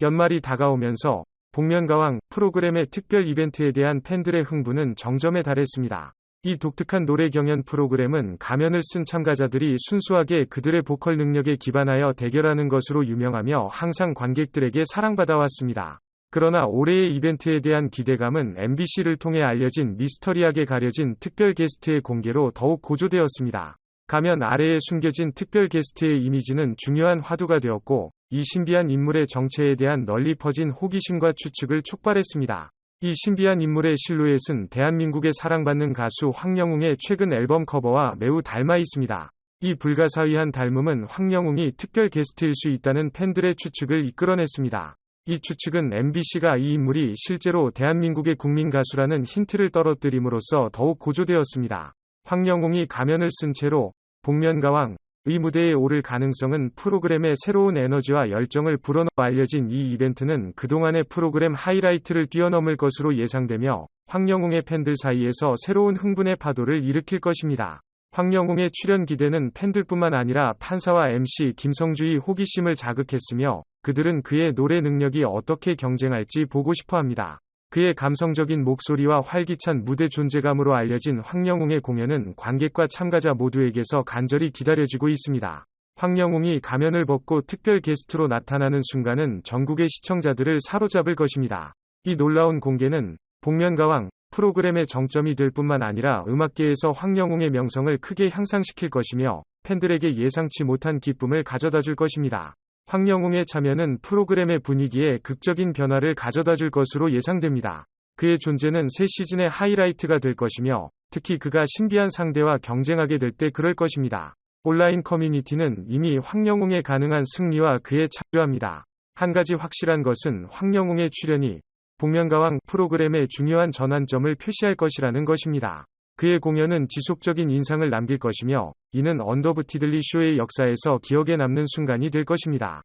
연말이 다가오면서 복면가왕 프로그램의 특별 이벤트에 대한 팬들의 흥부는 정점에 달했습니다. 이 독특한 노래 경연 프로그램은 가면을 쓴 참가자들이 순수하게 그들의 보컬 능력에 기반하여 대결하는 것으로 유명하며 항상 관객들에게 사랑받아왔습니다. 그러나 올해의 이벤트에 대한 기대감은 MBC를 통해 알려진 미스터리하게 가려진 특별 게스트의 공개로 더욱 고조되었습니다. 가면 아래에 숨겨진 특별 게스트의 이미지는 중요한 화두가 되었고, 이 신비한 인물의 정체에 대한 널리 퍼진 호기심과 추측을 촉발했습니다. 이 신비한 인물의 실루엣은 대한민국의 사랑받는 가수 황영웅의 최근 앨범 커버와 매우 닮아 있습니다. 이 불가사의한 닮음은 황영웅이 특별 게스트일 수 있다는 팬들의 추측을 이끌어냈습니다. 이 추측은 MBC가 이 인물이 실제로 대한민국의 국민 가수라는 힌트를 떨어뜨림으로써 더욱 고조되었습니다. 황영웅이 가면을 쓴 채로 복면가왕 의 무대에 오를 가능성은 프로그램의 새로운 에너지와 열정을 불어넣어 알려진 이 이벤트는 그동안의 프로그램 하이라이트를 뛰어넘을 것으로 예상되며 황영웅의 팬들 사이에서 새로운 흥분의 파도를 일으킬 것입니다. 황영웅의 출연 기대는 팬들뿐만 아니라 판사와 MC 김성주의 호기심을 자극했으며 그들은 그의 노래 능력이 어떻게 경쟁할지 보고 싶어 합니다. 그의 감성적인 목소리와 활기찬 무대 존재감으로 알려진 황영웅의 공연은 관객과 참가자 모두에게서 간절히 기다려지고 있습니다. 황영웅이 가면을 벗고 특별 게스트로 나타나는 순간은 전국의 시청자들을 사로잡을 것입니다. 이 놀라운 공개는 복면가왕 프로그램의 정점이 될 뿐만 아니라 음악계에서 황영웅의 명성을 크게 향상시킬 것이며 팬들에게 예상치 못한 기쁨을 가져다 줄 것입니다. 황영웅의 참여는 프로그램의 분위기에 극적인 변화를 가져다 줄 것으로 예상됩니다. 그의 존재는 새 시즌의 하이라이트가 될 것이며 특히 그가 신비한 상대와 경쟁하게 될 때 그럴 것입니다. 온라인 커뮤니티는 이미 황영웅의 가능한 승리와 그에 참여합니다. 한 가지 확실한 것은 황영웅의 출연이 복면가왕 프로그램의 중요한 전환점을 표시할 것이라는 것입니다. 그의 공연은 지속적인 인상을 남길 것이며 이는 언더브티들리 쇼의 역사에서 기억에 남는 순간이 될 것입니다.